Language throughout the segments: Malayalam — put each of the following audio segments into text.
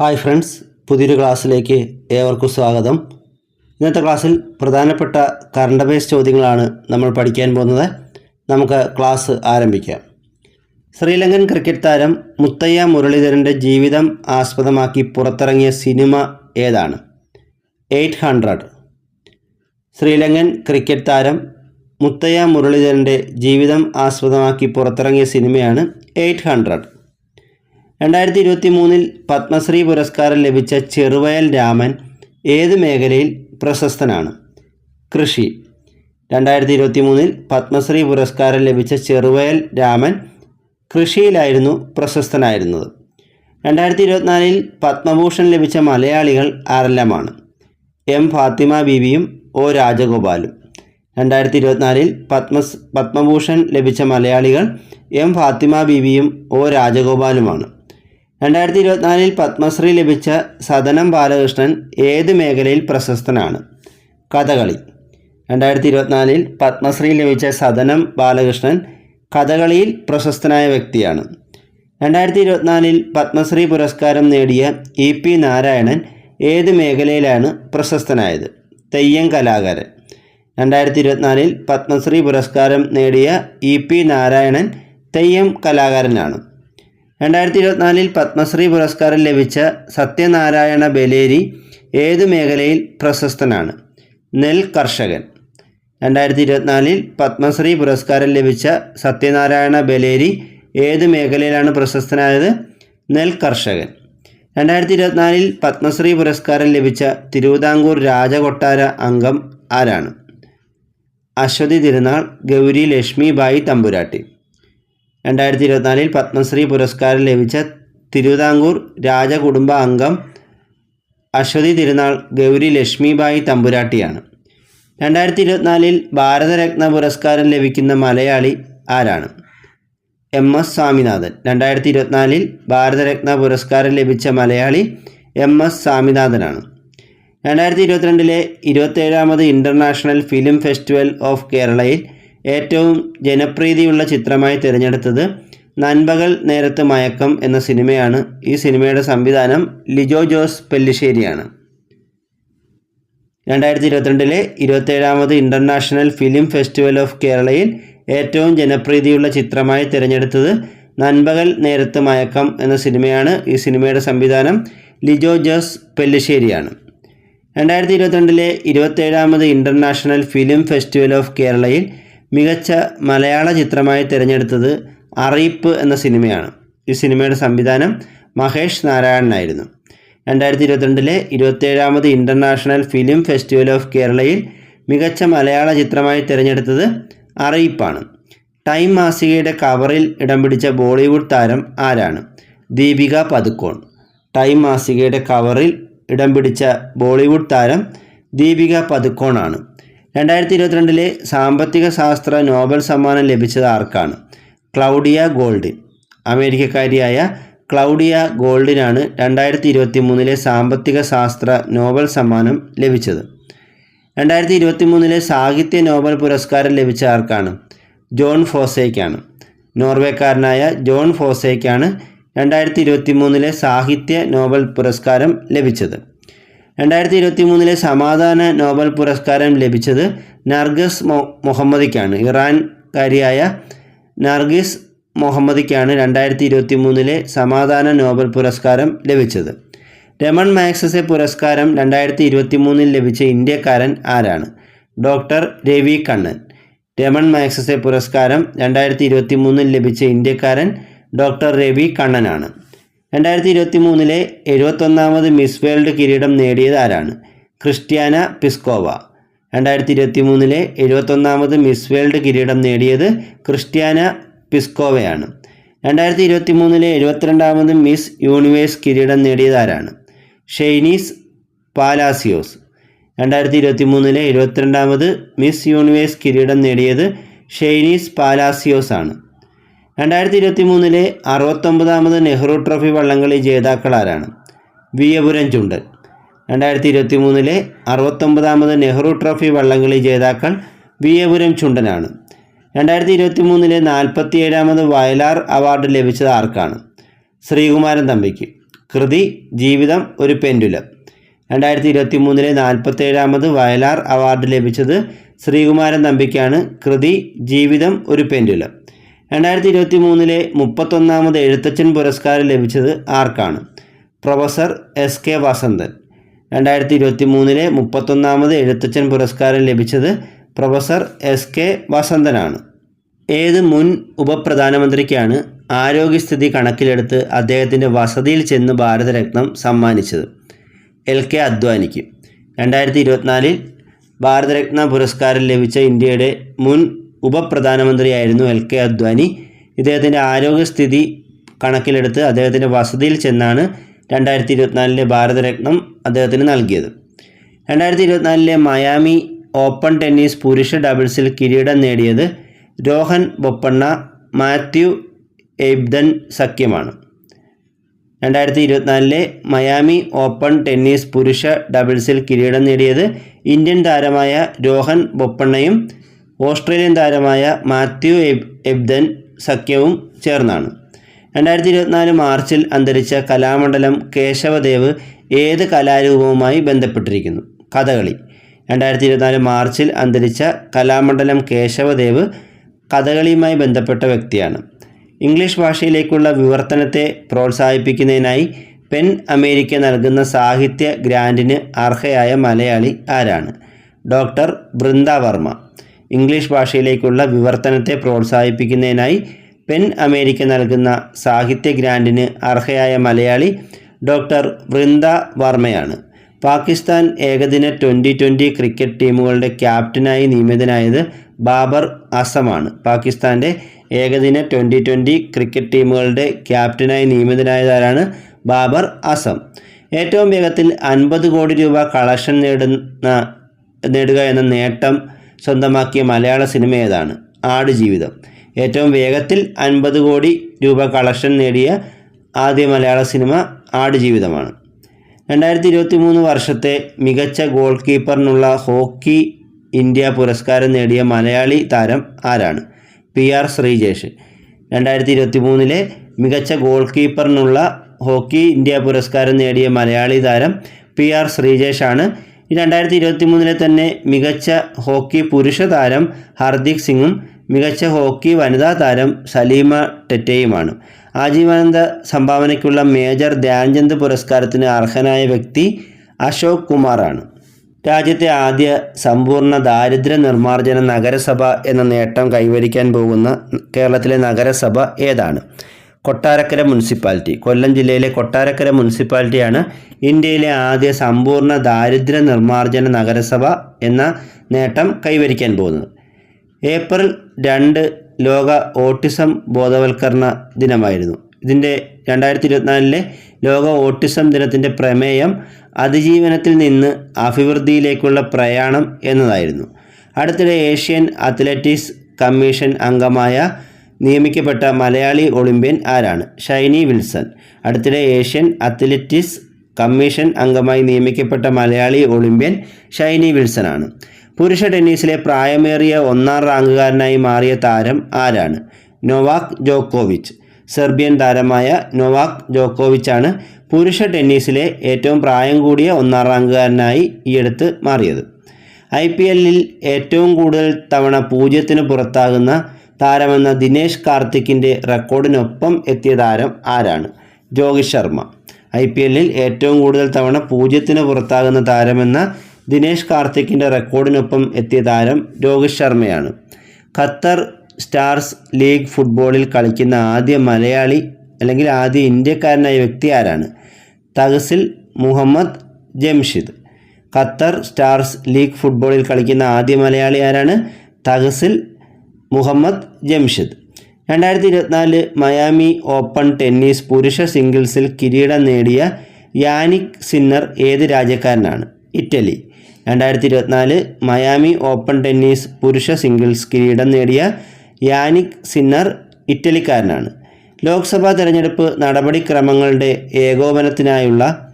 ഹായ് ഫ്രണ്ട്സ് പുതിയൊരു ക്ലാസ്സിലേക്ക് ഏവർക്കും സ്വാഗതം. ഇന്നത്തെ ക്ലാസ്സിൽ പ്രധാനപ്പെട്ട കറണ്ട് അഫയേഴ്സ് ചോദ്യങ്ങളാണ് നമ്മൾ പഠിക്കാൻ പോകുന്നത്. നമുക്ക് ക്ലാസ് ആരംഭിക്കാം. ശ്രീലങ്കൻ ക്രിക്കറ്റ് താരം മുത്തയ്യ മുരളീധരന്റെ ജീവിതം ആസ്പദമാക്കി പുറത്തിറങ്ങിയ സിനിമ ഏതാണ്? Eight hundred. ശ്രീലങ്കൻ ക്രിക്കറ്റ് താരം മുത്തയ്യ മുരളീധരന്റെ ജീവിതം ആസ്പദമാക്കി പുറത്തിറങ്ങിയ സിനിമയാണ് എയ്റ്റ് ഹൺഡ്രഡ്. രണ്ടായിരത്തി ഇരുപത്തി മൂന്നിൽ പത്മശ്രീ പുരസ്കാരം ലഭിച്ച ചെറുവയൽ രാമൻ ഏത് മേഖലയിൽ പ്രശസ്തനാണ്? കൃഷി. രണ്ടായിരത്തി ഇരുപത്തി മൂന്നിൽ പത്മശ്രീ പുരസ്കാരം ലഭിച്ച ചെറുവയൽ രാമൻ കൃഷിയിലായിരുന്നു പ്രശസ്തനായിരുന്നത്. രണ്ടായിരത്തി ഇരുപത്തിനാലിൽ പത്മഭൂഷൺ ലഭിച്ച മലയാളികൾ ആരെല്ലാമാണ്? എം ഫാത്തിമ ബീവിയും ഒ രാജഗോപാലും. രണ്ടായിരത്തി ഇരുപത്തിനാലിൽ പത്മ പത്മഭൂഷൺ ലഭിച്ച മലയാളികൾ എം ഫാത്തിമ ബീവിയും ഒ രാജഗോപാലുമാണ്. രണ്ടായിരത്തി ഇരുപത്തിനാലിൽ പത്മശ്രീ ലഭിച്ച സദനം ബാലകൃഷ്ണൻ ഏത് മേഖലയിൽ പ്രശസ്തനാണ്? കഥകളി. രണ്ടായിരത്തി ഇരുപത്തിനാലിൽ പത്മശ്രീ ലഭിച്ച സദനം ബാലകൃഷ്ണൻ കഥകളിയിൽ പ്രശസ്തനായ വ്യക്തിയാണ്. രണ്ടായിരത്തി ഇരുപത്തിനാലിൽ പത്മശ്രീ പുരസ്കാരം നേടിയ ഇ പി നാരായണൻ ഏത് മേഖലയിലാണ് പ്രശസ്തനായത്? തെയ്യം കലാകാരൻ. രണ്ടായിരത്തി ഇരുപത്തിനാലിൽ പത്മശ്രീ പുരസ്കാരം നേടിയ ഇ പി നാരായണൻ തെയ്യം കലാകാരനാണ്. രണ്ടായിരത്തി ഇരുപത്തിനാലിൽ പത്മശ്രീ പുരസ്കാരം ലഭിച്ച സത്യനാരായണ ബലേരി ഏതു മേഖലയിൽ പ്രശസ്തനാണ്? നെൽ കർഷകൻ. രണ്ടായിരത്തി ഇരുപത്തിനാലിൽ പത്മശ്രീ പുരസ്കാരം ലഭിച്ച സത്യനാരായണ ബലേരി ഏത് മേഖലയിലാണ് പ്രശസ്തനായത്? നെൽ കർഷകൻ. രണ്ടായിരത്തി ഇരുപത്തിനാലിൽ പത്മശ്രീ പുരസ്കാരം ലഭിച്ച തിരുവിതാംകൂർ രാജകൊട്ടാര അംഗം ആരാണ്? അശ്വതി തിരുനാൾ ഗൗരി ലക്ഷ്മി ലക്ഷ്മിബായി തമ്പുരാട്ടി. രണ്ടായിരത്തി ഇരുപത്തിനാലിൽ പത്മശ്രീ പുരസ്കാരം ലഭിച്ച തിരുവിതാംകൂർ രാജകുടുംബ അംഗം അശ്വതി തിരുനാൾ ഗൗരി ലക്ഷ്മിബായി തമ്പുരാട്ടിയാണ്. രണ്ടായിരത്തി ഇരുപത്തിനാലിൽ ഭാരതരത്ന പുരസ്കാരം ലഭിക്കുന്ന മലയാളി ആരാണ്? M S Swaminathan. രണ്ടായിരത്തി ഇരുപത്തിനാലിൽ ഭാരതരത്ന പുരസ്കാരം ലഭിച്ച മലയാളി എം എസ് സ്വാമിനാഥനാണ്. രണ്ടായിരത്തി ഇരുപത്തിരണ്ടിലെ ഇരുപത്തേഴാമത് ഇന്റർനാഷണൽ ഫിലിം ഫെസ്റ്റിവൽ ഓഫ് കേരളയിൽ ഏറ്റവും ജനപ്രീതിയുള്ള ചിത്രമായി തിരഞ്ഞെടുത്തത് നൻപകൽ നേരത്ത് മയക്കം എന്ന സിനിമയാണ്. ഈ സിനിമയുടെ സംവിധാനം ലിജോ ജോസ് പെല്ലിശ്ശേരിയാണ്. രണ്ടായിരത്തി ഇരുപത്തിരണ്ടിലെ ഇരുപത്തേഴാമത് ഇന്റർനാഷണൽ ഫിലിം ഫെസ്റ്റിവൽ ഓഫ് കേരളയിൽ ഏറ്റവും ജനപ്രീതിയുള്ള ചിത്രമായി തിരഞ്ഞെടുത്തത് നൻപകൽ നേരത്ത് മയക്കം എന്ന സിനിമയാണ്. ഈ സിനിമയുടെ സംവിധാനം ലിജോ ജോസ് പെല്ലിശ്ശേരിയാണ്. രണ്ടായിരത്തി ഇരുപത്തിരണ്ടിലെ ഇരുപത്തേഴാമത് ഇന്റർനാഷണൽ ഫിലിം ഫെസ്റ്റിവൽ ഓഫ് കേരളയിൽ മികച്ച മലയാള ചിത്രമായി തിരഞ്ഞെടുത്തത് അറിയിപ്പ് എന്ന സിനിമയാണ്. ഈ സിനിമയുടെ സംവിധാനം മഹേഷ് നാരായണനായിരുന്നു. രണ്ടായിരത്തി ഇരുപത്തിരണ്ടിലെ ഇരുപത്തേഴാമത് ഇന്റർനാഷണൽ ഫിലിം ഫെസ്റ്റിവൽ ഓഫ് കേരളയിൽ മികച്ച മലയാള ചിത്രമായി തിരഞ്ഞെടുത്തത് അറിയിപ്പാണ്. ടൈം മാസികയുടെ കവറിൽ ഇടം പിടിച്ച ബോളിവുഡ് താരം ആരാണ്? ദീപിക പതുക്കോൺ ടൈം മാസികയുടെ കവറിൽ ഇടം പിടിച്ച ബോളിവുഡ് താരം ദീപിക പതുക്കോണാണ് രണ്ടായിരത്തി ഇരുപത്തിരണ്ടിലെ സാമ്പത്തിക ശാസ്ത്ര നോബൽ സമ്മാനം ലഭിച്ചത് ആർക്കാണ്? ക്ലൗഡിയ ഗോൾഡ് അമേരിക്കക്കാരിയായ ക്ലൗഡിയ ഗോൾഡിനാണ് രണ്ടായിരത്തി ഇരുപത്തി മൂന്നിലെ സാമ്പത്തിക ശാസ്ത്ര നോബൽ സമ്മാനം ലഭിച്ചത്. രണ്ടായിരത്തി ഇരുപത്തി മൂന്നിലെ സാഹിത്യ നോബൽ പുരസ്കാരം ലഭിച്ച ആർക്കാണ്? ജോൺ ഫോസേക്കാണ്. നോർവേക്കാരനായ ജോൺ ഫോസേക്കാണ് രണ്ടായിരത്തി ഇരുപത്തി മൂന്നിലെ സാഹിത്യ നോബൽ പുരസ്കാരം ലഭിച്ചത്. രണ്ടായിരത്തി ഇരുപത്തി മൂന്നിലെ സമാധാന നോബൽ പുരസ്കാരം ലഭിച്ചത് നർഗസ് മുഹമ്മദിക്കാണ്. ഇറാൻകാരിയായ നർഗിസ് മുഹമ്മദിക്കാണ് രണ്ടായിരത്തി ഇരുപത്തി മൂന്നിലെ സമാധാന നോബൽ പുരസ്കാരം ലഭിച്ചത്. രമൺ മാക്സസെ പുരസ്കാരം രണ്ടായിരത്തി ഇരുപത്തി മൂന്നിൽ ലഭിച്ച ഇന്ത്യക്കാരൻ ആരാണ്? Doctor Ravi Kannan. Ramon Magsaysay പുരസ്കാരം രണ്ടായിരത്തി ഇരുപത്തി മൂന്നിൽ ലഭിച്ച ഇന്ത്യക്കാരൻ ഡോക്ടർ രവി കണ്ണനാണ്. രണ്ടായിരത്തി ഇരുപത്തി മൂന്നിലെ എഴുപത്തൊന്നാമത് മിസ് വേൾഡ് കിരീടം നേടിയത് ആരാണ്? Krystyna Pyszkova. രണ്ടായിരത്തി ഇരുപത്തി മൂന്നിലെ എഴുപത്തൊന്നാമത് മിസ് വേൾഡ് കിരീടം നേടിയത് ക്രിസ്ത്യാന പിസ്കോവയാണ്. രണ്ടായിരത്തി ഇരുപത്തി മൂന്നിലെ എഴുപത്തിരണ്ടാമത് മിസ് യൂണിവേഴ്സ് കിരീടം നേടിയത് ആരാണ്? ഷെയ്നീസ് പാലാസിയോസ്. രണ്ടായിരത്തി ഇരുപത്തി മൂന്നിലെ എഴുപത്തിരണ്ടാമത് മിസ് യൂണിവേഴ്സ് കിരീടം നേടിയത് ഷെയ്നീസ് പാലാസിയോസ് ആണ് രണ്ടായിരത്തി ഇരുപത്തി മൂന്നിലെ അറുപത്തൊമ്പതാമത് നെഹ്റു ട്രോഫി വള്ളംകളി ജേതാക്കൾ ആരാണ് വിയപുരം ചുണ്ടൻ. രണ്ടായിരത്തി ഇരുപത്തി മൂന്നിലെ അറുപത്തൊമ്പതാമത് നെഹ്റു ട്രോഫി വള്ളംകളി ജേതാക്കൾ വിയപുരം ചുണ്ടനാണ്. രണ്ടായിരത്തി ഇരുപത്തി മൂന്നിലെ നാൽപ്പത്തി ഏഴാമത് വയലാർ അവാർഡ് ലഭിച്ചത് ആർക്കാണ്? ശ്രീകുമാരൻ തമ്പിക്ക്. കൃതി ജീവിതം ഒരു പെൻഡുലം. രണ്ടായിരത്തി ഇരുപത്തി മൂന്നിലെ നാൽപ്പത്തേഴാമത് വയലാർ അവാർഡ് ലഭിച്ചത് ശ്രീകുമാരൻ തമ്പിക്കാണ്. കൃതി ജീവിതം ഒരു പെൻഡുലം. രണ്ടായിരത്തി ഇരുപത്തി മൂന്നിലെ മുപ്പത്തൊന്നാമത് എഴുത്തച്ഛൻ പുരസ്കാരം ലഭിച്ചത് ആർക്കാണ്? Professor S K Vasanthan. രണ്ടായിരത്തി ഇരുപത്തി മൂന്നിലെ മുപ്പത്തൊന്നാമത് എഴുത്തച്ഛൻ പുരസ്കാരം ലഭിച്ചത് പ്രൊഫസർ എസ് കെ വസന്തനാണ്. ഏത് മുൻ ഉപപ്രധാനമന്ത്രിക്കാണ് ആരോഗ്യസ്ഥിതി കണക്കിലെടുത്ത് അദ്ദേഹത്തിന്റെ വസതിയിൽ ചെന്ന് ഭാരതരത്നം സമ്മാനിച്ചത്? എൽ കെ അദ്വാനിക്ക്. രണ്ടായിരത്തി ഇരുപത്തിനാലിൽ ഭാരതരത്ന പുരസ്കാരം ലഭിച്ച ഇന്ത്യയുടെ മുൻ ഉപപ്രധാനമന്ത്രിയായിരുന്നു എൽ കെ അദ്വാനി. ഇദ്ദേഹത്തിന്റെ ആരോഗ്യസ്ഥിതി കണക്കിലെടുത്ത് അദ്ദേഹത്തിന്റെ വസതിയിൽ ചെന്നാണ് രണ്ടായിരത്തി ഇരുപത്തിനാലിലെ ഭാരതരത്നം അദ്ദേഹത്തിന് നൽകിയത്. രണ്ടായിരത്തി ഇരുപത്തിനാലിലെ മയാമി ഓപ്പൺ ടെന്നീസ് പുരുഷ ഡബിൾസിൽ കിരീടം നേടിയത് രോഹൻ ബൊപ്പണ്ണ മാത്യു എബ്ദൻ സഖ്യമാണ്. രണ്ടായിരത്തി ഇരുപത്തിനാലിലെ മയാമി ഓപ്പൺ ടെന്നീസ് പുരുഷ ഡബിൾസിൽ കിരീടം നേടിയത് ഇന്ത്യൻ താരമായ രോഹൻ ബൊപ്പണ്ണയും ഓസ്ട്രേലിയൻ താരമായ മാത്യു എബ് എബ്ദൻ സഖ്യവും ചേർന്നാണ്. രണ്ടായിരത്തി ഇരുപത്തിനാല് മാർച്ചിൽ അന്തരിച്ച കലാമണ്ഡലം കേശവദേവ് ഏത് കലാരൂപവുമായി ബന്ധപ്പെട്ടിരിക്കുന്നു? കഥകളി. രണ്ടായിരത്തി ഇരുപത്തിനാല് മാർച്ചിൽ അന്തരിച്ച കലാമണ്ഡലം കേശവദേവ് കഥകളിയുമായി ബന്ധപ്പെട്ട വ്യക്തിയാണ്. ഇംഗ്ലീഷ് ഭാഷയിലേക്കുള്ള വിവർത്തനത്തെ പ്രോത്സാഹിപ്പിക്കുന്നതിനായി പെൻ അമേരിക്ക നൽകുന്ന സാഹിത്യ ഗ്രാൻഡിന് അർഹയായ മലയാളി ആരാണ്? ഡോക്ടർ ബൃന്ദ വർമ്മ ഇംഗ്ലീഷ് ഭാഷയിലേക്കുള്ള വിവർത്തനത്തെ പ്രോത്സാഹിപ്പിക്കുന്നതിനായി പെൻ അമേരിക്ക നൽകുന്ന സാഹിത്യ ഗ്രാൻഡിന് അർഹയായ മലയാളി ഡോക്ടർ വൃന്ദ വർമ്മയാണ്. പാകിസ്ഥാൻ ഏകദിന ട്വന്റി ട്വന്റി ക്രിക്കറ്റ് ടീമുകളുടെ ക്യാപ്റ്റനായി നിയമിതനായത് ബാബർ അസമാണ്. പാകിസ്ഥാന്റെ ഏകദിന ട്വന്റി ട്വന്റി ക്രിക്കറ്റ് ടീമുകളുടെ ക്യാപ്റ്റനായി നിയമിതനായതാരാണ് ബാബർ അസം. ഏറ്റവും വേഗത്തിൽ അൻപത് കോടി രൂപ കളക്ഷൻ നേടുന്ന നേടുക എന്ന നേട്ടം സ്വന്തമാക്കിയ മലയാള സിനിമ ഏതാണ്? ആട് ജീവിതം. ഏറ്റവും വേഗത്തിൽ അൻപത് കോടി രൂപ കളക്ഷൻ നേടിയ ആദ്യ മലയാള സിനിമ ആടുജീവിതമാണ് രണ്ടായിരത്തി ഇരുപത്തി മൂന്ന് വർഷത്തെ മികച്ച ഗോൾ കീപ്പറിനുള്ള ഹോക്കി ഇന്ത്യ പുരസ്കാരം നേടിയ മലയാളി താരം ആരാണ്? P R Sreejesh. രണ്ടായിരത്തി ഇരുപത്തി മൂന്നിലെ മികച്ച ഗോൾ കീപ്പറിനുള്ള ഹോക്കി ഇന്ത്യ പുരസ്കാരം നേടിയ മലയാളി താരം പി ആർ ശ്രീജേഷാണ്. രണ്ടായിരത്തി ഇരുപത്തി മൂന്നിലെ തന്നെ മികച്ച ഹോക്കി പുരുഷ താരം ഹർദീക് സിംഗും മികച്ച ഹോക്കി വനിതാ താരം സലീമ ടെറ്റയുമാണ്. ആജീവനാന്ത സംഭാവനയ്ക്കുള്ള മേജർ ധ്യാൻചന്ദ് പുരസ്കാരത്തിന് അർഹനായ വ്യക്തി അശോക് കുമാറാണ്. രാജ്യത്തെ ആദ്യ സമ്പൂർണ ദാരിദ്ര്യ നിർമ്മാർജന നഗരസഭ എന്ന നേട്ടം കൈവരിക്കാൻ പോകുന്ന കേരളത്തിലെ നഗരസഭ ഏതാണ്? കൊട്ടാരക്കര മുനിസിപ്പാലിറ്റി. കൊല്ലം ജില്ലയിലെ കൊട്ടാരക്കര മുനിസിപ്പാലിറ്റിയാണ് ഇന്ത്യയിലെ ആദ്യ സമ്പൂർണ ദാരിദ്ര്യ നിർമ്മാർജന നഗരസഭ എന്ന നേട്ടം കൈവരിക്കാൻ പോകുന്നത്. ഏപ്രിൽ രണ്ട് ലോക ഓട്ടിസം ബോധവൽക്കരണ ദിനമായിരുന്നു. ഇതിന്റെ രണ്ടായിരത്തി ഇരുപത്തിനാലിലെ ലോക ഓട്ടിസം ദിനത്തിന്റെ പ്രമേയം അതിജീവനത്തിൽ നിന്ന് അഭിവൃദ്ധിയിലേക്കുള്ള പ്രയാണം എന്നതായിരുന്നു. അടുത്തിടെ ഏഷ്യൻ അത്ലറ്റിക്സ് കമ്മീഷൻ അംഗമായ നിയമിക്കപ്പെട്ട മലയാളി ഒളിമ്പ്യൻ ആരാണ്? ഷൈനി വിൽസൺ. അടുത്തിടെ ഏഷ്യൻ അത്ലറ്റിക്സ് കമ്മീഷൻ അംഗമായി നിയമിക്കപ്പെട്ട മലയാളി ഒളിമ്പ്യൻ ഷൈനി വിൽസൺ ആണ് പുരുഷ ടെന്നീസിലെ പ്രായമേറിയ ഒന്നാം റാങ്കുകാരനായി മാറിയ താരം ആരാണ്? നൊവാക് ജോക്കോവിച്ച്. സെർബിയൻ താരമായ നൊവാക് ജോക്കോവിച്ചാണ് പുരുഷ ടെന്നീസിലെ ഏറ്റവും പ്രായം കൂടിയ ഒന്നാം റാങ്കുകാരനായി ഈയടുത്ത് മാറിയത്. ഐ പി എല്ലിൽ ഏറ്റവും കൂടുതൽ തവണ പൂജ്യത്തിന് പുറത്താകുന്ന താരമെന്ന ദിനേശ് കാർത്തിക്കിന്റെ റെക്കോർഡിനൊപ്പം എത്തിയ താരം ആരാണ്? രോഹിത് ശർമ്മ. ഐ പി എല്ലിൽ ഏറ്റവും കൂടുതൽ തവണ പൂജ്യത്തിന് പുറത്താകുന്ന താരമെന്ന ദിനേശ് കാർത്തിക്കിന്റെ റെക്കോർഡിനൊപ്പം എത്തിയ താരം രോഹിത് ശർമ്മയാണ്. ഖത്തർ സ്റ്റാർസ് ലീഗ് ഫുട്ബോളിൽ കളിക്കുന്ന ആദ്യ മലയാളി അല്ലെങ്കിൽ ആദ്യ ഇന്ത്യക്കാരനായ വ്യക്തി ആരാണ്? Tahsin Mohammed Jamshid. Qatar stars league ഫുട്ബോളിൽ കളിക്കുന്ന ആദ്യ മലയാളി ആരാണ്? തഹസിൽ മുഹമ്മദ് ജംഷിദ്. രണ്ടായിരത്തി ഇരുപത്തിനാല് മയാമി ഓപ്പൺ ടെന്നീസ് പുരുഷ സിംഗിൾസിൽ കിരീടം നേടിയ യാനിക് സിന്നർ ഏത് രാജ്യക്കാരനാണ്? ഇറ്റലി. രണ്ടായിരത്തി ഇരുപത്തിനാല് മയാമി ഓപ്പൺ ടെന്നീസ് പുരുഷ സിംഗിൾസ് കിരീടം നേടിയ യാനിക് സിന്നർ ഇറ്റലിക്കാരനാണ്. ലോക്സഭാ തെരഞ്ഞെടുപ്പ് നടപടിക്രമങ്ങളുടെ ഏകോപനത്തിനായുള്ള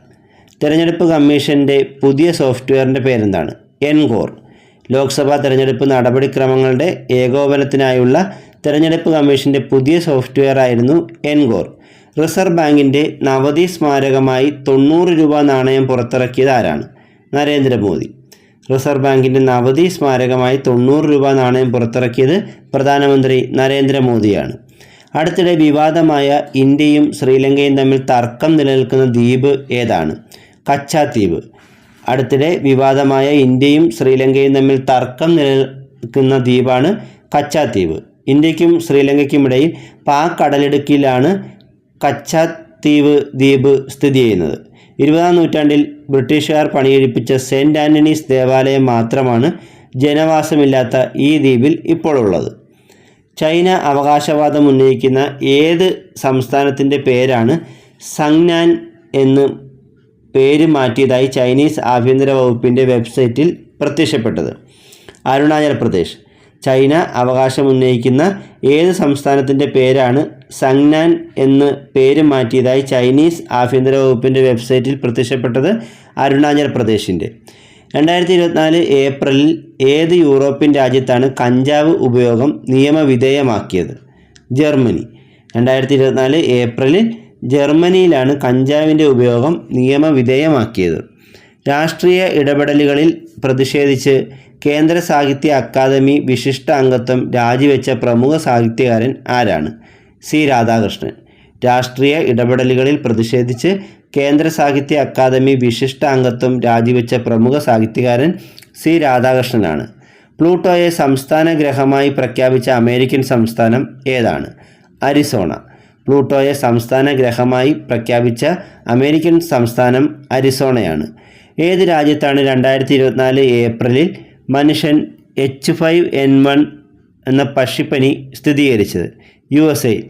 തെരഞ്ഞെടുപ്പ് കമ്മീഷന്റെ പുതിയ സോഫ്റ്റ്വെയറിന്റെ പേരെന്താണ്? എൻകോർ. ലോക്സഭാ തെരഞ്ഞെടുപ്പ് നടപടിക്രമങ്ങളുടെ ഏകോപനത്തിനായുള്ള തെരഞ്ഞെടുപ്പ് കമ്മീഷന്റെ പുതിയ സോഫ്റ്റ്വെയർ ആയിരുന്നു എൻഗോർ റിസർവ് ബാങ്കിന്റെ നവതി സ്മാരകമായി തൊണ്ണൂറ് രൂപ നാണയം പുറത്തിറക്കിയത് ആരാണ്? നരേന്ദ്രമോദി. റിസർവ് ബാങ്കിന്റെ നവതി സ്മാരകമായി തൊണ്ണൂറ് രൂപ നാണയം പുറത്തിറക്കിയത് പ്രധാനമന്ത്രി നരേന്ദ്രമോദിയാണ്. അടുത്തിടെ വിവാദമായ ഇന്ത്യയും ശ്രീലങ്കയും തമ്മിൽ തർക്കം നിലനിൽക്കുന്ന ദ്വീപ് ഏതാണ്? കച്ചാദ്വീപ് അടുത്തിടെ വിവാദമായ ഇന്ത്യയും ശ്രീലങ്കയും തമ്മിൽ തർക്കം നിലനിൽക്കുന്ന ദ്വീപാണ് കച്ചാദ്വീപ്. ഇന്ത്യക്കും ശ്രീലങ്കയ്ക്കുമിടയിൽ പാക് കടലിടുക്കിലാണ് കച്ചാദ്വീപ് ദ്വീപ് സ്ഥിതി ചെയ്യുന്നത്. ഇരുപതാം നൂറ്റാണ്ടിൽ ബ്രിട്ടീഷുകാർ പണിയെടുപ്പിച്ച സെന്റ് ആന്റണീസ് ദേവാലയം മാത്രമാണ് ജനവാസമില്ലാത്ത ഈ ദ്വീപിൽ ഇപ്പോൾ ഉള്ളത് ചൈന അവകാശവാദം ഉന്നയിക്കുന്ന ഏത് സംസ്ഥാനത്തിന്റെ പേരാണ് സംഗ്നാൻ എന്ന് പേര് മാറ്റിയതായി ചൈനീസ് ആഭ്യന്തര വകുപ്പിന്റെ വെബ്സൈറ്റിൽ പ്രത്യക്ഷപ്പെട്ടത്. അരുണാചൽ പ്രദേശ്. ചൈന അവകാശമുന്നയിക്കുന്ന ഏത് സംസ്ഥാനത്തിന്റെ പേരാണ് സംഗ്നാൻ എന്ന് പേര് മാറ്റിയതായി ചൈനീസ് ആഭ്യന്തര വകുപ്പിന്റെ വെബ്സൈറ്റിൽ പ്രത്യക്ഷപ്പെട്ടത് അരുണാചൽ പ്രദേശിന്റെ രണ്ടായിരത്തി ഇരുപത്തിനാല് ഏപ്രിലിൽ ഏത് യൂറോപ്യൻ രാജ്യത്താണ് കഞ്ചാവ് ഉപയോഗം നിയമവിധേയമാക്കിയത്? ജർമ്മനി. രണ്ടായിരത്തി ഇരുപത്തിനാല് ഏപ്രിലിൽ ജർമ്മനിയിലാണ് കഞ്ചാവിന്റെ ഉപയോഗം നിയമവിധേയമാക്കിയത്. രാഷ്ട്രീയ ഇടപെടലുകളിൽ പ്രതിഷേധിച്ച് കേന്ദ്ര സാഹിത്യ അക്കാദമി വിശിഷ്ട അംഗത്വം രാജിവെച്ച പ്രമുഖ സാഹിത്യകാരൻ ആരാണ്? സി. രാധാകൃഷ്ണൻ. രാഷ്ട്രീയ ഇടപെടലുകളിൽ പ്രതിഷേധിച്ച് കേന്ദ്ര സാഹിത്യ അക്കാദമി വിശിഷ്ട അംഗത്വം രാജിവെച്ച പ്രമുഖ സാഹിത്യകാരൻ സി. രാധാകൃഷ്ണനാണ്. പ്ലൂട്ടോയെ സംസ്ഥാന ഗ്രഹമായി പ്രഖ്യാപിച്ച അമേരിക്കൻ സംസ്ഥാനം ഏതാണ്? അരിസോണ. പ്ലൂട്ടോയെ സംസ്ഥാന ഗ്രഹമായി പ്രഖ്യാപിച്ച അമേരിക്കൻ സംസ്ഥാനം അരിസോണയാണ്. ഏത് രാജ്യത്താണ് രണ്ടായിരത്തി ഇരുപത്തിനാല് ഏപ്രിലിൽ മനുഷ്യൻ എച്ച് ഫൈവ് എൻ വൺ എന്ന പക്ഷിപ്പനി സ്ഥിരീകരിച്ചത്? U S A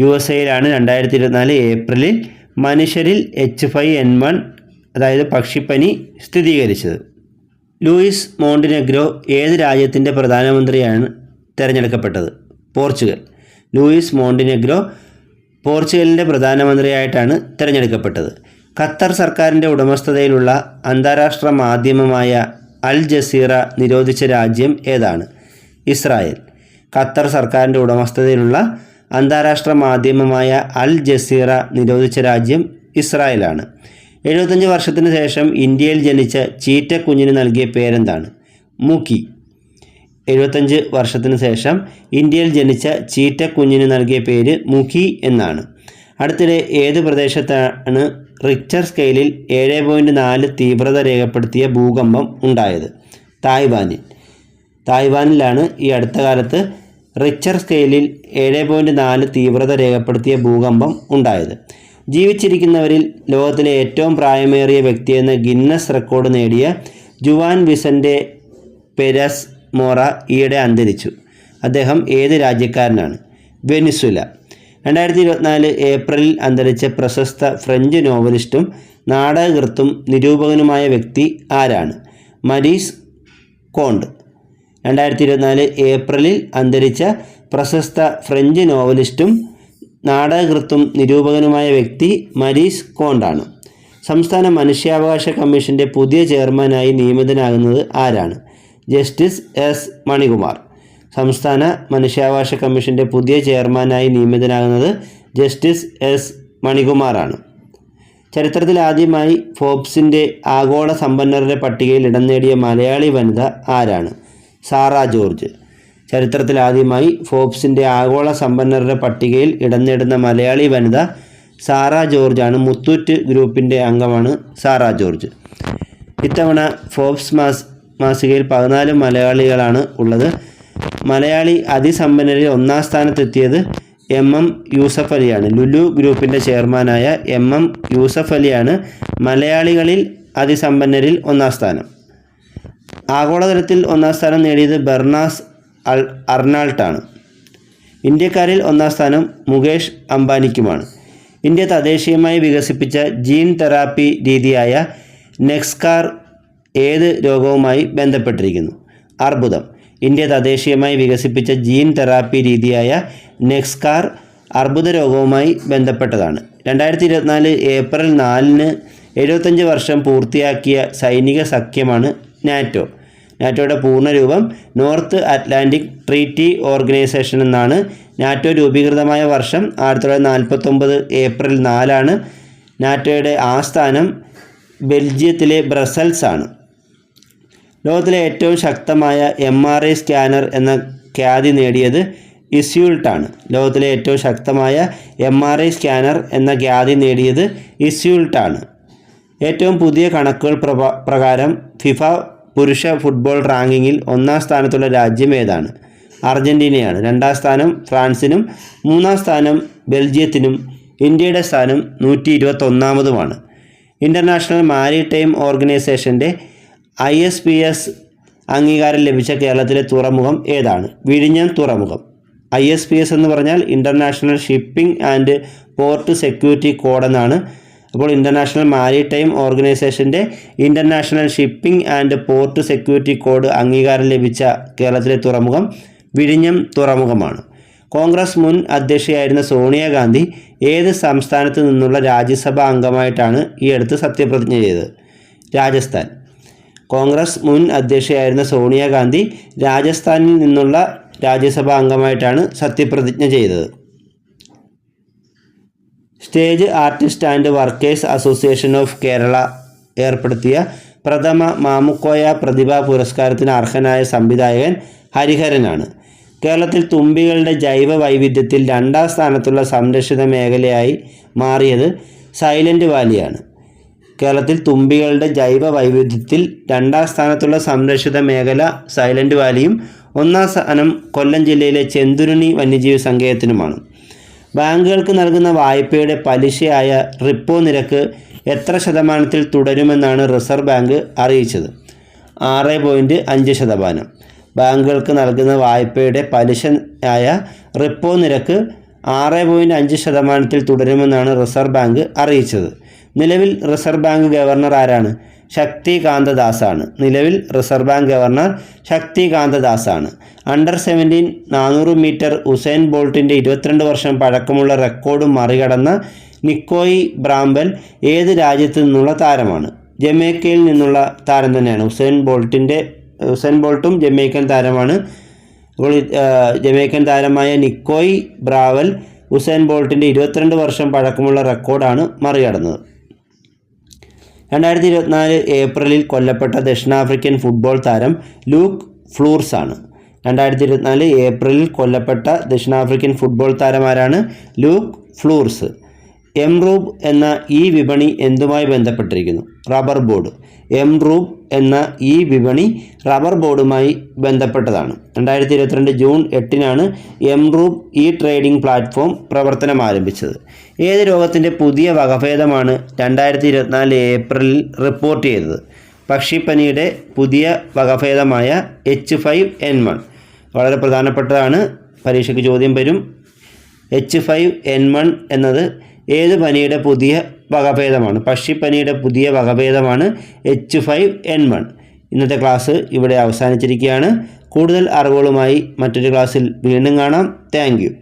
U S എയിലാണ് രണ്ടായിരത്തി ഇരുപത്തിനാല് ഏപ്രിലിൽ മനുഷ്യരിൽ എച്ച് ഫൈവ് എൻ വൺ അതായത് പക്ഷിപ്പനി സ്ഥിരീകരിച്ചത്. ലൂയിസ് മോണ്ടിനെഗ്രോ ഏത് രാജ്യത്തിന്റെ പ്രധാനമന്ത്രിയാണ് തിരഞ്ഞെടുക്കപ്പെട്ടത്? പോർച്ചുഗൽ. ലൂയിസ് മോണ്ടിനെഗ്രോ പോർച്ചുഗലിന്റെ പ്രധാനമന്ത്രിയായിട്ടാണ് തിരഞ്ഞെടുക്കപ്പെട്ടത്. ഖത്തർ സർക്കാരിന്റെ ഉടമസ്ഥതയിലുള്ള അന്താരാഷ്ട്ര മാധ്യമമായ അൽ ജസീറ നിരോധിച്ച രാജ്യം ഏതാണ്? ഇസ്രായേൽ. ഖത്തർ സർക്കാരിന്റെ ഉടമസ്ഥതയിലുള്ള അന്താരാഷ്ട്ര മാധ്യമമായ അൽ ജസീറ നിരോധിച്ച രാജ്യം ഇസ്രായേലാണ്. എഴുപത്തഞ്ച് വർഷത്തിന് ശേഷം ഇന്ത്യയിൽ ജനിച്ച ചീറ്റക്കുഞ്ഞിന് നൽകിയ പേരെന്താണ്? മുക്കി എഴുപത്തഞ്ച് വർഷത്തിന് ശേഷം ഇന്ത്യയിൽ ജനിച്ച ചീറ്റ കുഞ്ഞിന് നൽകിയ പേര് മുഖി എന്നാണ്. അടുത്തിടെ ഏത് പ്രദേശത്താണ് റിക്ടർ സ്കെയിലിൽ ഏഴ് പോയിന്റ് നാല് തീവ്രത രേഖപ്പെടുത്തിയ ഭൂകമ്പം ഉണ്ടായത്? തായ്വാനിൽ. തായ്വാനിലാണ് ഈ അടുത്ത കാലത്ത് റിക്ടർ സ്കെയിലിൽ ഏഴ് പോയിന്റ് നാല് തീവ്രത രേഖപ്പെടുത്തിയ ഭൂകമ്പം ഉണ്ടായത്. ജീവിച്ചിരിക്കുന്നവരിൽ ലോകത്തിലെ ഏറ്റവും പ്രായമേറിയ വ്യക്തിയെന്ന ഗിന്നസ് റെക്കോർഡ് നേടിയ ജുവാൻ വിസന്റെ പെരസ് മോറ ഈയിടെ അന്തരിച്ചു. അദ്ദേഹം ഏത് രാജ്യക്കാരനാണ്? വെനിസുല രണ്ടായിരത്തി ഇരുപത്തിനാല് ഏപ്രിലിൽ അന്തരിച്ച പ്രശസ്ത ഫ്രഞ്ച് നോവലിസ്റ്റും നാടകകൃത്തും നിരൂപകനുമായ വ്യക്തി ആരാണ്? മരീസ് കോണ്ട്. രണ്ടായിരത്തി ഇരുപത്തിനാല് ഏപ്രിലിൽ അന്തരിച്ച പ്രശസ്ത ഫ്രഞ്ച് നോവലിസ്റ്റും നാടകകൃത്തും നിരൂപകനുമായ വ്യക്തി മരീസ് കോണ്ടാണ്. സംസ്ഥാന മനുഷ്യാവകാശ കമ്മീഷന്റെ പുതിയ ചെയർമാനായി നിയമിതനാകുന്നത് ആരാണ്? Justice S Manikumar. സംസ്ഥാന മനുഷ്യാവകാശ കമ്മീഷന്റെ പുതിയ ചെയർമാനായി നിയമിതനാകുന്നത് ജസ്റ്റിസ് എസ് മണികുമാറാണ്. ചരിത്രത്തിൽ ആദ്യമായി ഫോബ്സിന്റെ ആഗോള സമ്പന്നരുടെ പട്ടികയിൽ ഇടം നേടിയ മലയാളി വനിത ആരാണ്? സാറ ജോർജ്. ചരിത്രത്തിൽ ആദ്യമായി ഫോബ്സിന്റെ ആഗോള സമ്പന്നരുടെ പട്ടികയിൽ ഇടം നേടുന്ന മലയാളി വനിത സാറ ജോർജാണ്. മുത്തൂറ്റ് ഗ്രൂപ്പിന്റെ അംഗമാണ് സാറ ജോർജ്. ഇത്തവണ ഫോബ്സ് മാസ് മാസികയിൽ പതിനാല് മലയാളികളാണ് ഉള്ളത്. മലയാളി അതിസമ്പന്നരിൽ ഒന്നാം സ്ഥാനത്തെത്തിയത് എം എം യൂസഫ് അലിയാണ്. ലുലു ഗ്രൂപ്പിന്റെ ചെയർമാനായ എം എം യൂസഫ് അലിയാണ് മലയാളികളിൽ അതിസമ്പന്നരിൽ ഒന്നാം സ്ഥാനം. ആഗോളതലത്തിൽ ഒന്നാം സ്ഥാനം നേടിയത് ബെർണാസ് അൾ അർണാൾട്ടാണ്. ഇന്ത്യക്കാരിൽ ഒന്നാം സ്ഥാനം മുകേഷ് അംബാനിക്കുമാണ്. ഇന്ത്യ തദ്ദേശീയമായി വികസിപ്പിച്ച ജീൻ തെറാപ്പി രീതിയായ നെക്സ്കാർ ഏത് രോഗവുമായി ബന്ധപ്പെട്ടിരിക്കുന്നു? അർബുദം. ഇന്ത്യ തദ്ദേശീയമായി വികസിപ്പിച്ച ജീൻ തെറാപ്പി രീതിയായ നെക്സ്കാർ അർബുദ രോഗവുമായി ബന്ധപ്പെട്ടതാണ്. രണ്ടായിരത്തി ഇരുപത്തിനാല് ഏപ്രിൽ നാലിന് എഴുപത്തഞ്ച് വർഷം പൂർത്തിയാക്കിയ സൈനിക സഖ്യമാണ് നാറ്റോ. നാറ്റോയുടെ പൂർണരൂപം നോർത്ത് അറ്റ്ലാന്റിക് ട്രീറ്റി ഓർഗനൈസേഷൻ എന്നാണ് നാറ്റോ രൂപീകൃതമായ വർഷം ആയിരത്തി തൊള്ളായിരത്തി നാൽപ്പത്തൊമ്പത് ഏപ്രിൽ നാലാണ് നാറ്റോയുടെ ആസ്ഥാനം ബെൽജിയത്തിലെ ബ്രസൽസ് ആണ്. ലോകത്തിലെ ഏറ്റവും ശക്തമായ എം ആർ ഐ സ്കാനർ എന്ന ഖ്യാതി നേടിയത് ഇസ്യൂൾട്ടാണ് ലോകത്തിലെ ഏറ്റവും ശക്തമായ എം ആർ ഐ സ്കാനർ എന്ന ഖ്യാതി നേടിയത് ഇസ്യൂൾട്ടാണ് ഏറ്റവും പുതിയ കണക്കുകൾ പ്രകാരം ഫിഫ പുരുഷ ഫുട്ബോൾ റാങ്കിങ്ങിൽ ഒന്നാം സ്ഥാനത്തുള്ള രാജ്യം ഏതാണ്? അർജന്റീനയാണ് രണ്ടാം സ്ഥാനം ഫ്രാൻസിനും മൂന്നാം സ്ഥാനം ബെൽജിയത്തിനും ഇന്ത്യയുടെ സ്ഥാനം നൂറ്റി ഇരുപത്തൊന്നാമതുമാണ് ഇന്റർനാഷണൽ മാരിടൈം ഓർഗനൈസേഷന്റെ ഐ എസ് പി എസ് അംഗീകാരം ലഭിച്ച കേരളത്തിലെ തുറമുഖം ഏതാണ്? വിഴിഞ്ഞം തുറമുഖം. ഐ എസ് പി എസ് എന്ന് പറഞ്ഞാൽ international shipping and port security code എന്നാണ്. അപ്പോൾ ഇന്റർനാഷണൽ മാരിടൈം ഓർഗനൈസേഷന്റെ international shipping and port security code അംഗീകാരം ലഭിച്ച കേരളത്തിലെ തുറമുഖം വിഴിഞ്ഞം തുറമുഖമാണ്. കോൺഗ്രസ് മുൻ അധ്യക്ഷയായിരുന്ന സോണിയാഗാന്ധി ഏത് സംസ്ഥാനത്ത് നിന്നുള്ള രാജ്യസഭാ അംഗമായിട്ടാണ് ഈ അടുത്ത് സത്യപ്രതിജ്ഞ ചെയ്തത്? രാജസ്ഥാൻ. കോൺഗ്രസ് മുൻ അധ്യക്ഷയായിരുന്ന സോണിയാഗാന്ധി രാജസ്ഥാനിൽ നിന്നുള്ള രാജ്യസഭാ അംഗമായിട്ടാണ് സത്യപ്രതിജ്ഞ ചെയ്തത്. Stage artist and workers association of Kerala ഏർപ്പെടുത്തിയ പ്രഥമ മാമുക്കോയ പ്രതിഭാ പുരസ്കാരത്തിന് അർഹനായ സംവിധായകൻ ഹരിഹരനാണ്. കേരളത്തിൽ തുമ്പികളുടെ ജൈവ വൈവിധ്യത്തിൽ രണ്ടാം സ്ഥാനത്തുള്ള സംരക്ഷിത മേഖലയായി മാറിയത് സൈലന്റ് വാലിയാണ്. കേരളത്തിൽ തുമ്പികളുടെ ജൈവ വൈവിധ്യത്തിൽ രണ്ടാം സ്ഥാനത്തുള്ള സംരക്ഷിത മേഖല സൈലന്റ് വാലിയും ഒന്നാം സ്ഥാനം കൊല്ലം ജില്ലയിലെ ചെന്തുരുണി വന്യജീവി സങ്കേതത്തിനുമാണ്. ബാങ്കുകൾക്ക് നൽകുന്ന വായ്പയുടെ പലിശയായ റിപ്പോ നിരക്ക് എത്ര ശതമാനത്തിൽ തുടരുമെന്നാണ് റിസർവ് ബാങ്ക് അറിയിച്ചത്. ആറ് പോയിന്റ് അഞ്ച് ശതമാനം. ബാങ്കുകൾക്ക് നൽകുന്ന വായ്പയുടെ പലിശയായ റിപ്പോ നിരക്ക് ആറ് പോയിന്റ് അഞ്ച് ശതമാനത്തിൽ തുടരുമെന്നാണ് റിസർവ് ബാങ്ക് അറിയിച്ചത്. നിലവിൽ റിസർവ് ബാങ്ക് ഗവർണർ ആരാണ്? ശക്തികാന്ത ദാസാണ്. നിലവിൽ റിസർവ് ബാങ്ക് ഗവർണർ ശക്തികാന്ത ദാസാണ്. അണ്ടർ സെവന്റീൻ നാനൂറ് മീറ്റർ ഉസൈൻ ബോൾട്ടിന്റെ ഇരുപത്തിരണ്ട് വർഷം പഴക്കമുള്ള റെക്കോർഡ് മറികടന്ന നിക്കോയി ബ്രാംബൽ ഏത് രാജ്യത്ത് നിന്നുള്ള താരമാണ്? ജമൈക്കയിൽ നിന്നുള്ള താരം തന്നെയാണ്. ഉസൈൻ ബോൾട്ടിന്റെ ഉസൈൻ ബോൾട്ടും ജമൈക്കൻ താരമാണ്. അപ്പോൾ ജമൈക്കൻ താരമായ നിക്കോയ് ബ്രാവൽ ഉസൈൻ ബോൾട്ടിന്റെ ഇരുപത്തിരണ്ട് വർഷം പഴക്കമുള്ള റെക്കോർഡാണ് മറികടന്നത്. രണ്ടായിരത്തി ഇരുപത്തിനാല് ഏപ്രിലിൽ കൊല്ലപ്പെട്ട ദക്ഷിണാഫ്രിക്കൻ ഫുട്ബോൾ താരം ലൂക്ക് ഫ്ലൂർസ് ആണ്. രണ്ടായിരത്തി ഇരുപത്തിനാല് ഏപ്രിലിൽ കൊല്ലപ്പെട്ട ദക്ഷിണാഫ്രിക്കൻ ഫുട്ബോൾ താരമാരാണ് ലൂക്ക് ഫ്ലൂർസ്. എം റൂബ് എന്ന ഈ വിപണി എന്തുമായി ബന്ധപ്പെട്ടിരിക്കുന്നു? റബ്ബർ ബോർഡ് എം റൂബ് എന്ന ഈ വിപണി റബ്ബർ ബോർഡുമായി ബന്ധപ്പെട്ടതാണ്. രണ്ടായിരത്തി ഇരുപത്തിരണ്ട് ജൂൺ എട്ടിനാണ് M Rub e trading platform പ്രവർത്തനം ആരംഭിച്ചത്. ഏത് രോഗത്തിന്റെ പുതിയ വകഭേദമാണ് രണ്ടായിരത്തി ഇരുപത്തിനാല് ഏപ്രിലിൽ റിപ്പോർട്ട് ചെയ്തത്? പക്ഷിപ്പനിയുടെ പുതിയ വകഭേദമായ എച്ച് ഫൈവ് എൻ വൺ വളരെ പ്രധാനപ്പെട്ടതാണ്. പരീക്ഷയ്ക്ക് ചോദ്യം വരും. എച്ച് ഫൈവ് എൻ വൺ എന്നത് ഏത് പനിയുടെ പുതിയ വകഭേദമാണ്? പക്ഷിപ്പനിയുടെ പുതിയ വകഭേദമാണ് എച്ച് ഫൈവ് എൻ വൺ ഇന്നത്തെ ക്ലാസ് ഇവിടെ അവസാനിച്ചിരിക്കുകയാണ്. കൂടുതൽ അറിവുകളുമായി മറ്റൊരു ക്ലാസ്സിൽ വീണ്ടും കാണാം. താങ്ക്